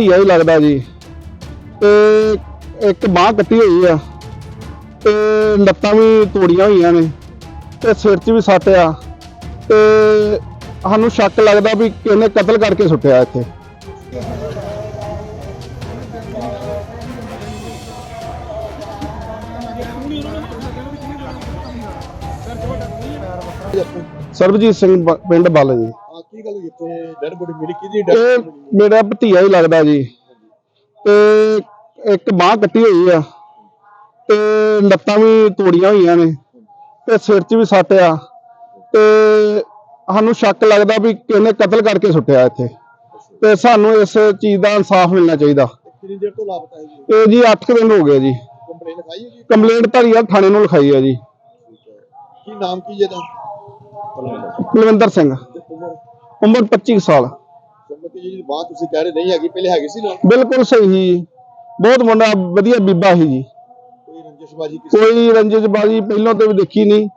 ਭਤੀਆ ਹੀ ਲੱਗਦਾ ਜੀ। ਤੇ ਇੱਕ ਬਾਹ ਕੱਟੀ ਹੋਈ ਆ। ਤੇ ਲੱਤਾਂ ਵੀ ਤੋੜੀਆਂ ਹੋਈਆਂ ਨੇ। ਤੇ ਸਿਰ 'ਚ ਵੀ ਸੱਟ ਆ। ਤੇ ਸਾਨੂੰ ਸ਼ੱਕ ਲੱਗਦਾ ਵੀ ਕਿਹਨੇ ਕਤਲ ਕਰਕੇ ਸੁੱਟਿਆ ਇੱਥੇ। ਸਰਬਜੀਤ ਸਿੰਘ ਬ- ਪਿੰਡ ਬੱਲ ਜੀ। ਕੀ ਗੱਲ ਜਿੱਥੇ ਡੈਡ ਬੋਡੀ ਮਿਲੀ ਕਿਹਦੀ? ਇਹ ਡੈਡ ਮੇਰਾ ਭਤੀਆ ਹੀ ਲੱਗਦਾ ਜੀ। ਤੇ ਇੱਕ ਬਾਹ ਕੱਟੀ ਹੋਈ ਆ। ਤੇ ਲੱਤਾਂ ਵੀ ਤੋੜੀਆਂ ਹੋਈਆਂ ਨੇ। ਤੇ ਸਿਰ 'ਚ ਵੀ ਸੱਟ ਆ। ਤੇ ਸਾਨੂੰ ਸ਼ੱਕ ਲੱਗਦਾ ਵੀ ਕਿਹਨੇ ਕਤਲ ਕਰਕੇ ਸੁੱਟਿਆ ਇੱਥੇ। ਤੇ ਸਾਨੂੰ ਇਸ ਚੀਜ਼ ਦਾ ਇਨਸਾਫ ਮਿਲਣਾ ਚਾਹੀਦਾ। ਕਿੰਨੀ ਦੇਰ ਤੋਂ ਲਾਪਤਾ ਹੈ ਜੀ? ਇਹ ਜੀ 8 ਦਿਨ ਹੋ ਗਏ ਜੀ। ਕੰਪਲੇਨ ਲਿਖਾਈ ਹੈ ਜੀ? ਕੰਪਲੇਂਟ ਧਾਰੀਵਾਲ ਥਾਣੇ ਨੂੰ ਲਿਖਾਈ ਹੈ ਜੀ। ਕੀ ਨਾਮ ਕੀ ਇਹਦਾ? ਕੁਲਵਿੰਦਰ ਸਿੰਘ। ਤੇ ਉਮਰ? ਉਮਰ 25 ਸਾਲ। ਸੰਮਤੀ ਜੀ ਬਾਤ ਤੁਸੀਂ ਕਹਿ ਰਹੇ ਨਹੀਂ ਹੈਗੀ ਪਹਿਲੇ ਹੈਗੀ ਸੀ ਨਾ? ਬਿਲਕੁਲ ਸਹੀ ਜੀ। ਬਹੁਤ ਮੁੰਡਾ ਵਧੀਆ ਬੀਬਾ ਸੀ ਜੀ। ਕੋਈ ਰੰਜਿਸ਼ਬਾਜੀ ਕਿਸੇ ਕੋਈ ਰੰਜਿਸ਼ ਬਾਜੀ ਪਹਿਲਾਂ ਤੋਂ ਵੀ ਦੇਖੀ ਨਹੀਂ।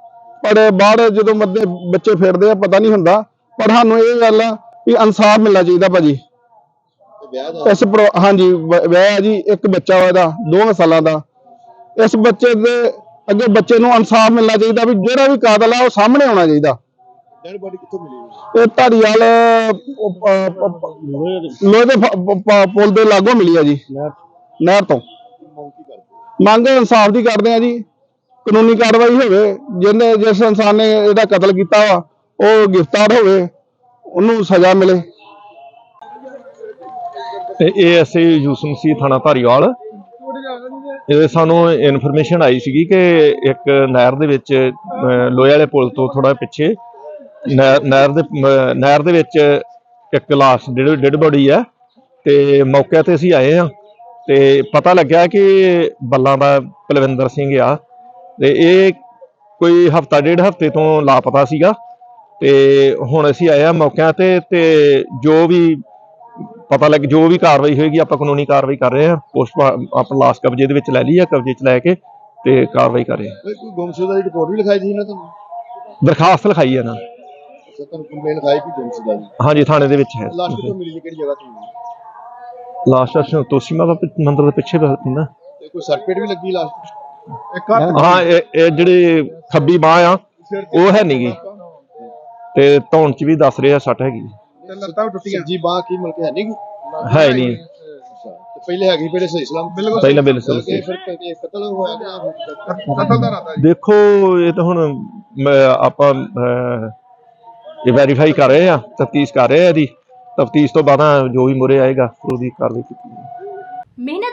ਪਰ ਬਾਹਰ ਜਦੋਂ ਮੱਦੇ ਬੱਚੇ ਫਿਰਦੇ ਆ ਪਤਾ ਨਹੀਂ ਹੁੰਦਾ। ਪਰ ਸਾਨੂੰ ਇਹ ਗੱਲ ਆ ਵੀ ਇਨਸਾਫ ਮਿਲਣਾ ਚਾਹੀਦਾ ਭਾਜੀ। ਤੇ ਵਿਆਹ ਦਾ? ਇਸ ਪਰਿ- ਹਾਂਜੀ ਵਿਆਹ ਆ ਜੀ ਇੱਕ ਬੱਚਾ ਇਹਦਾ ਦੋਵਾਂ ਸਾਲਾਂ ਦਾ। ਇਸ ਬੱਚੇ ਦੇ ਅੱਗੇ ਬੱਚੇ ਨੂੰ ਇਨਸਾਫ ਮਿਲਣਾ ਚਾਹੀਦਾ ਵੀ ਜਿਹੜਾ ਵੀ ਕਾਤਲ ਆ ਉਹ ਸਾਹਮਣੇ ਆਉਣਾ ਚਾਹੀਦਾ। ਡੈਡ ਬੋਡੀ ਕਿੱਥੋਂ ਮਿਲੀ ਜੀ? ਇਹ ਧਾਰੀਵਾਲ ਲੋਹੇ ਦੇ ਪੁਲ ਦੇ ਲਾਗੋਂ ਮਿਲੀ ਆ ਜੀ। ਨਹਿਰ ਤੋਂ। ਮੰਗ ਇਨਸਾਫ ਦੀ ਕਰਦੇ ਆ ਜੀ। ਕਾਨੂੰਨੀ ਕਾਰਵਾਈ ਹੋਵੇ ਜਿਹਨੇ ਜਿਸ ਇਨਸਾਨ ਨੇ ਇਹਦਾ ਕਤਲ ਕੀਤਾ ਵਾ ਉਹ ਗ੍ਰਿਫਤਾਰ ਹੋਵੇ ਉਹਨੂੰ ਸਜ਼ਾ ਮਿਲੇ। ਇਹ ਅਸੀਂ ਯੂਸਫ ਮਸੀਹ ਥਾਣਾ ਧਾਰੀਵਾਲ। ਇਹ ਸਾਨੂੰ ਇਨਫੋਰਮੇਸ਼ਨ ਆਈ ਸੀਗੀ ਕਿ ਇੱਕ ਨਹਿਰ ਦੇ ਵਿੱਚ ਲੋਹੇ ਵਾਲੇ ਪੁਲ ਤੋਂ ਥੋੜਾ ਪਿੱਛੇ ਨਹਿਰ ਦੇ ਨਹਿਰ ਦੇ ਵਿੱਚ ਇੱਕ ਲਾਸ਼ ਡੈਡ ਡੈਡ ਬੋਡੀ ਆ ਤੇ ਮੌਕੇ ਤੇ ਅਸੀਂ ਆਏ ਆ ਤੇ ਪਤਾ ਲੱਗਿਆ ਕਿ ਬੱਲਾਂ ਦਾ ਪਲਵਿੰਦਰ ਸਿੰਘ ਆ ਤੇ ਇਹ ਕੋਈ ਹਫਤਾ ਡੇਢ ਹਫ਼ਤੇ ਤੋਂ ਲਾਪਤਾ ਸੀਗਾ ਤੇ ਹੁਣ ਅਸੀਂ ਆਏ ਆ ਮੌਕਿਆਂ ਤੇ ਤੇ ਜੋ ਵੀ ਪਤਾ ਲੱਗ ਜੋ ਵੀ ਕਾਰਵਾਈ ਹੋਏਗੀ ਆਪਾਂ ਕਾਨੂੰਨੀ ਕਾਰਵਾਈ ਕਰ ਰਹੇ ਹਾਂ। ਪੋਸਟ ਆਪਾਂ ਲਾਸ਼ ਕਬਜ਼ੇ ਦੇ ਵਿੱਚ ਲੈ ਲਈ ਆ ਕਬਜ਼ੇ 'ਚ ਲੈ ਕੇ ਤੇ ਕਾਰਵਾਈ ਕਰ ਰਹੇ ਹਾਂ। ਕੋਈ ਗੁੰਮਸ਼ੁਦਾ ਦੀ ਰਿਪੋਰਟ ਵੀ ਲਿਖਾਈ ਸੀ ਨਾ ਤੁਹਾਨੂੰ ਦਰਖਾਸਤ ਲਿਖਾਈ ਹੈ ਨਾ ਅੱਛਾ ਤੁਹਾਨੂੰ ਕੰਪਲੇਨ ਦੀ ਹਾਂਜੀ ਥਾਣੇ ਦੇ ਵਿੱਚ ਹੈ। ਲਾਸ਼ ਕਿੱਥੋਂ ਮਿਲੀ ਜੀ ਕਿਹੜੀ ਜਗ੍ਹਾ ਤੋਂ ਮਿਲੀ ਲਾਸ਼ ਸੰਤੋਸ਼ੀ ਮਾਤਾ ਪਿ- ਮੰਦਿਰ ਦੇ ਪਿੱਛੇ ਬਸ ਨਾ ਤੇ ਕੋਈ ਸਰਟੀਫਿਕੇਟ ਵੀ ਲੱਗੀ ਲਾਸ਼ ਤੇ? ਇੱਕ ਹਾਂ ਇਹ ਇਹ ਜਿਹੜੀ ਖੱਬੀ ਬਾਹ ਆ ਉਹ ਹੈ ਨਹੀਂਗੀ ਤੇ ਧੌਣ 'ਚ ਵੀ ਦੱਸ ਰਹੇ ਸੱਟ ਹੈਗੀ। ਲੱਤਾਂ ਟੁੱਟੀਆਂ। ਜੀ ਬਾਹ ਕੀ ਮਿਲ ਕੇ ਹੈ ਨਹੀਂ ਗੀ? ਹੈ ਹੀ ਨਹੀਂ ਅੱਛਾ ਤੇ ਪਹਿਲੇ ਹੈਗੀ ਪਹਿਲੇ ਸਹੀ ਸਲਾਮ ਬਿਲਕੁਲ ਪਹਿਲਾਂ ਬਿਲਕੁਲ ਸਹੀ। ਫਿਰ ਕਦੇ ਕਤਲ ਹੋਇਆ ਗਿਆ ਕਤਲ ਦਾ ਰਾਤਾ ਦੇਖੋ ਇਹ ਤਾਂ ਹੁਣ ਮੈਂ ਆਪਾਂ ਅਹ, ਇਹ ਵੈਰੀਫਾਈ ਕਰ ਰਹੇ ਆ, ਤਫਤੀਸ਼ ਕਰ ਰਹੇ ਆ ਇਹਦੀ, ਤਫਤੀਸ਼ ਤੋਂ ਬਾਅਦ ਜੋ ਵੀ ਮੁਰੇ ਆਏਗਾ, ਉਹਦੀ ਕਾਰਵਾਈ ਕੀਤੀ ਜਾਏਗੀ। ਮਿਹਨਤ